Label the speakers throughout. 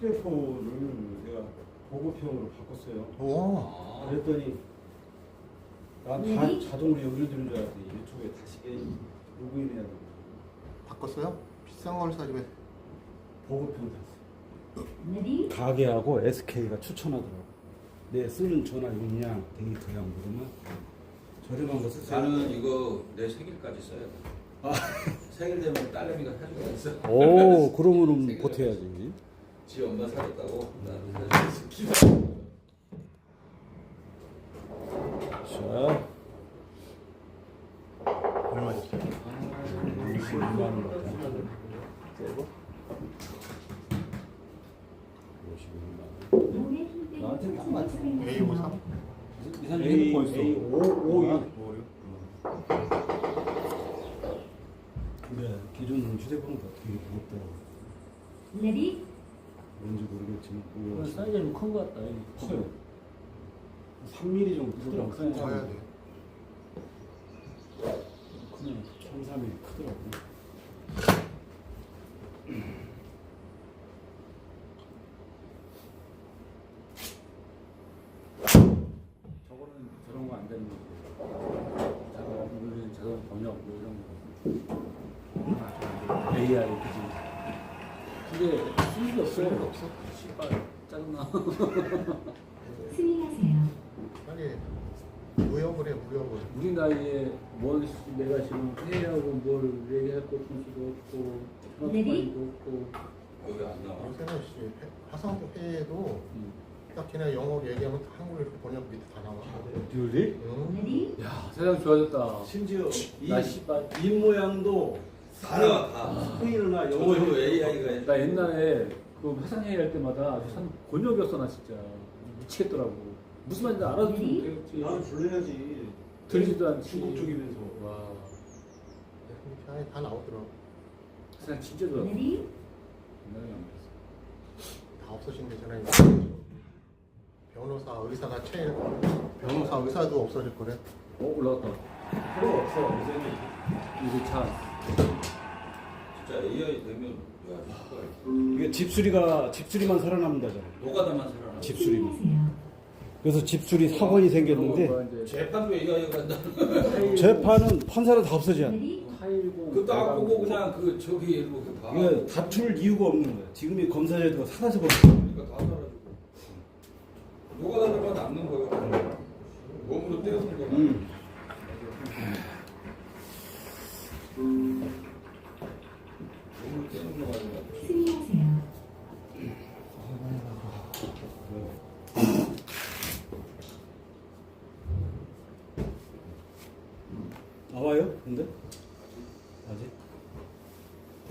Speaker 1: 휴대폰을 내가 보급형으로 바꿨어요.
Speaker 2: 오.
Speaker 3: 아,
Speaker 1: 그랬더니 난다
Speaker 4: 네.
Speaker 1: 자동으로 연결되는 줄 알았더니 유튜브에 다시 로그인해야 돼.
Speaker 2: 바꿨어요? 비싼 걸 사지 왜?
Speaker 1: 보급형 샀어.
Speaker 4: 레디
Speaker 1: 가게하고 SK가 추천하더라고. 내 쓰는 전화 용량 데이터량 그러면 저렴한 거 쓰세요.
Speaker 3: 나는 이거 내 생일까지 써야 돼.
Speaker 1: 아.
Speaker 3: 생일 되면 딸내미가 사주고 있어.
Speaker 1: 오, 그러면은
Speaker 3: 생각해.
Speaker 1: 보태야지.
Speaker 3: 지 엄마 사줬다고. 나는 기다.
Speaker 1: 자,
Speaker 2: 얼마 줬어요?
Speaker 1: 52만 원 같아. 떼고. 52만 원. 나한테 딱 맞춰.
Speaker 2: A53?
Speaker 1: 이사님 핸드폰 있어. A 5 5 6
Speaker 2: 뭐요?
Speaker 1: 근데 기존 휴대폰은 어떻게 무겁더라고.
Speaker 4: 레디
Speaker 1: 뭔지 모르겠지만
Speaker 5: 이거
Speaker 1: 그거
Speaker 5: 사이즈가 좀 큰 것 같다.
Speaker 1: 커요. 3mm 정도 크더라고.
Speaker 5: 그래,
Speaker 2: 사야 돼.
Speaker 5: 크네.
Speaker 1: 3, 3mm 크더라고.
Speaker 5: 저거는 저런 거 안 되는 거지. 자동 우리는 자동 번역 뭐 이런 거. AI 그지. 그게 쓸 없어. 없어. 씨발 짜증나.
Speaker 4: 스윙하세요.
Speaker 2: 빨리 무역을 해 무역을.
Speaker 5: 우리 나이에 뭘 내가 지금 회의하고 뭘 얘기할 것도 없고? 전화통화도 없고.
Speaker 3: 여기 안 나와.
Speaker 2: 요새는 씨 회- 화상도 회의도
Speaker 5: 음.
Speaker 2: 딱 그냥 영어로 얘기하면 한국어 이렇게 번역 밑에 다 나와.
Speaker 1: 듀얼리?
Speaker 2: 응.
Speaker 4: 레디
Speaker 5: 야 세상 좋아졌다.
Speaker 1: 심지어 이,
Speaker 5: 나 씨발
Speaker 1: 입 모양도
Speaker 3: 다 나와, 다.
Speaker 1: 스페인어나 영어
Speaker 3: AI가
Speaker 5: 나 옛날에 그 회상 회의 할 때마다 참 곤욕이었어 나 진짜 미치겠더라고 무슨 말인지 알아듣으면 되겠지
Speaker 1: 나는 불러야지.
Speaker 5: 들리지도 않지
Speaker 1: 중국 쪽이면서.
Speaker 5: 와
Speaker 2: 안에 다 나오더라고.
Speaker 5: 세상 진짜 좋아
Speaker 4: 레디
Speaker 5: 옛날에 안 그랬어.
Speaker 2: 다 없어진 데잖아 이제. 변호사 의사가 제일 변호사 의사도 없어질 거래.
Speaker 5: 어 올라갔다
Speaker 1: 필요 없어. 요새는.
Speaker 5: 이거 차
Speaker 3: 진짜 AI 되면 야, 이거
Speaker 1: 이게 집수리가 집수리만 살아남는다잖아.
Speaker 3: 노가다만 살아나.
Speaker 1: 집수리만. 그래서 집수리 사건이 생겼는데
Speaker 3: 재판도 AI가 간다.
Speaker 1: 재판은 판사를 다.
Speaker 4: 레디
Speaker 5: 타일공
Speaker 3: 그거 딱 보고 그냥 그 저기 이렇게 봐.
Speaker 1: 이거 다툴 이유가 없는 거야. 지금 이 검사제도가 살아서 그런
Speaker 3: 그러니까 다 살아지고. 노가다만 남는 거예요. 몸으로 떼어놓은 거만.
Speaker 1: 음. 나와요? 근데? 아직?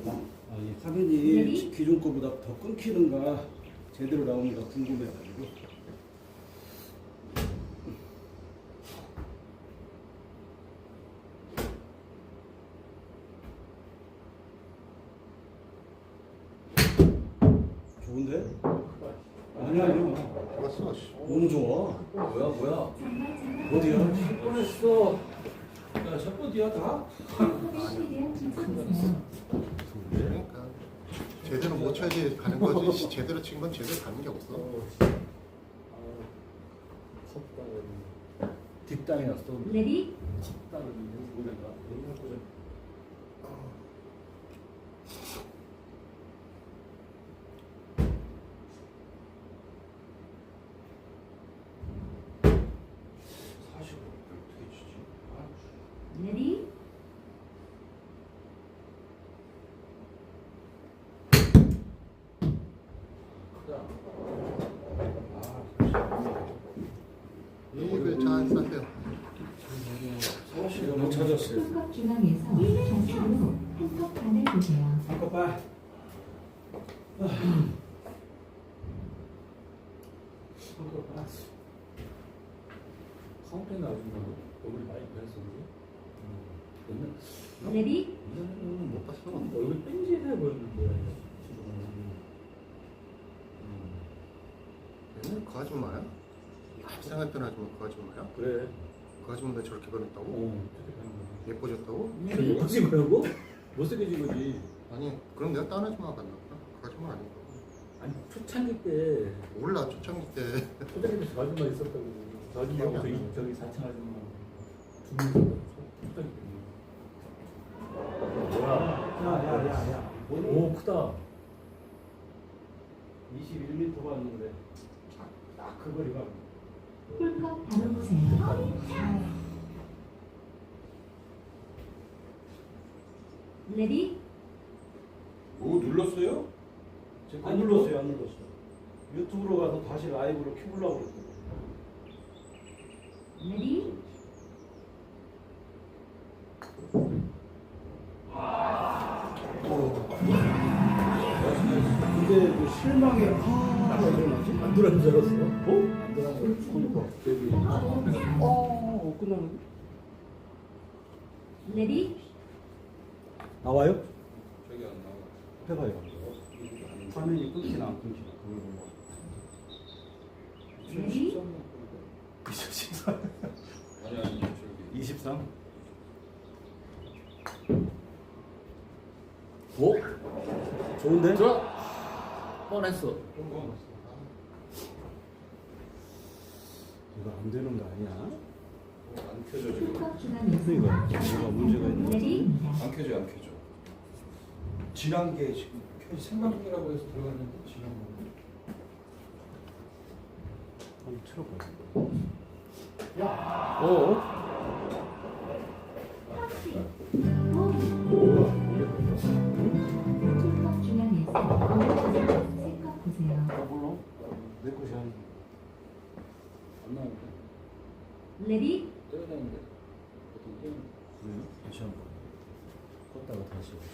Speaker 1: 아, 이 화면이? 기존 거보다 더 끊기는가 제대로 나오는가 궁금해가지고 좋은데? 아니야 아니야.
Speaker 2: 씨.
Speaker 1: 너무 좋아
Speaker 3: 뭐야 뭐야?
Speaker 1: 어디야?
Speaker 3: 뻔했어. 야, 첫 번째야 다?
Speaker 2: 그러니까 제대로 못 쳐야지 가는 거지. 씨, 제대로 친 건 제대로 가는 게 없어.
Speaker 5: 뒷땅이 났어
Speaker 4: 레디
Speaker 5: 뒷땅을 모른가
Speaker 3: 사실 어떻게 치지? 아,
Speaker 4: 레디
Speaker 5: 크다
Speaker 2: 이거 잘 사세요.
Speaker 1: 사실 못 찾았어요.
Speaker 4: 손컵 중앙에서 좌측으로 한컵 반을 보세요.
Speaker 1: 한컵 빨 한컵 빨
Speaker 5: 카운트에 나오신 거 얼굴 많이 변했었는데 옛날
Speaker 4: 레디?
Speaker 5: 옛날에는
Speaker 2: 못 봤어.
Speaker 5: 얼굴 뺀질해 보였는데
Speaker 2: 얘는 그 아줌마야? 생각했던 아줌마 그 아줌마야?
Speaker 5: 그래
Speaker 2: 그 아줌마 저렇게 변했다고?
Speaker 5: 어
Speaker 2: 예뻐졌다고?
Speaker 5: 못생긴 거라고? 못생겨진 거지
Speaker 2: 아니 그럼 내가 딴 아줌마 봤나 보다. 그 아줌마 아닌가?
Speaker 5: 아니 초창기 때
Speaker 2: 몰라 초창기 때
Speaker 5: 초창기 때 저 아줌마 있었다고 저 아줌마하고
Speaker 2: 안
Speaker 5: 저기. 저기 4층 아줌마 두명 초창기 때
Speaker 1: 야야야야.
Speaker 5: 오 크다
Speaker 1: 21m 봤는데 딱 그 거리가
Speaker 4: 꿀꺽 담아보세요. 레디
Speaker 3: 오 눌렀어요?
Speaker 1: 안 눌렀어요, 안 눌렀어요. 유튜브로 가서 다시 라이브로 켜보려고 그랬어요.
Speaker 4: 레디
Speaker 1: 근데 그 실망에 아?
Speaker 5: 안 돌아간 줄 알았어
Speaker 1: 어?
Speaker 5: 안 돌아간 줄 알았어
Speaker 1: 어, 끝나는
Speaker 4: 레디
Speaker 1: 나와요?
Speaker 3: 저기 안 나와.
Speaker 1: 해봐요. 화면이 끊기나 안 끊기나 그걸.
Speaker 4: 레디
Speaker 1: 23.
Speaker 3: 아니 아니 저기
Speaker 1: 23?
Speaker 5: 오?
Speaker 1: 좋은데?
Speaker 5: 들어 뻔했어
Speaker 1: 이거 안 되는 거 아니야?
Speaker 3: 안 켜져 지금.
Speaker 1: 그러니까 뭐가 문제가?
Speaker 4: 레디
Speaker 3: 안 켜져 안 켜져. 지난 게 지금 켜- 생방 중이라고 해서 들어갔는데 지난 거.
Speaker 1: 한번 틀어봐요.
Speaker 5: 어?
Speaker 4: 탑 레디
Speaker 5: 떼어내는데 보통 떼어
Speaker 1: 그래요? 다시 한 번. 껐다가 다시 오시.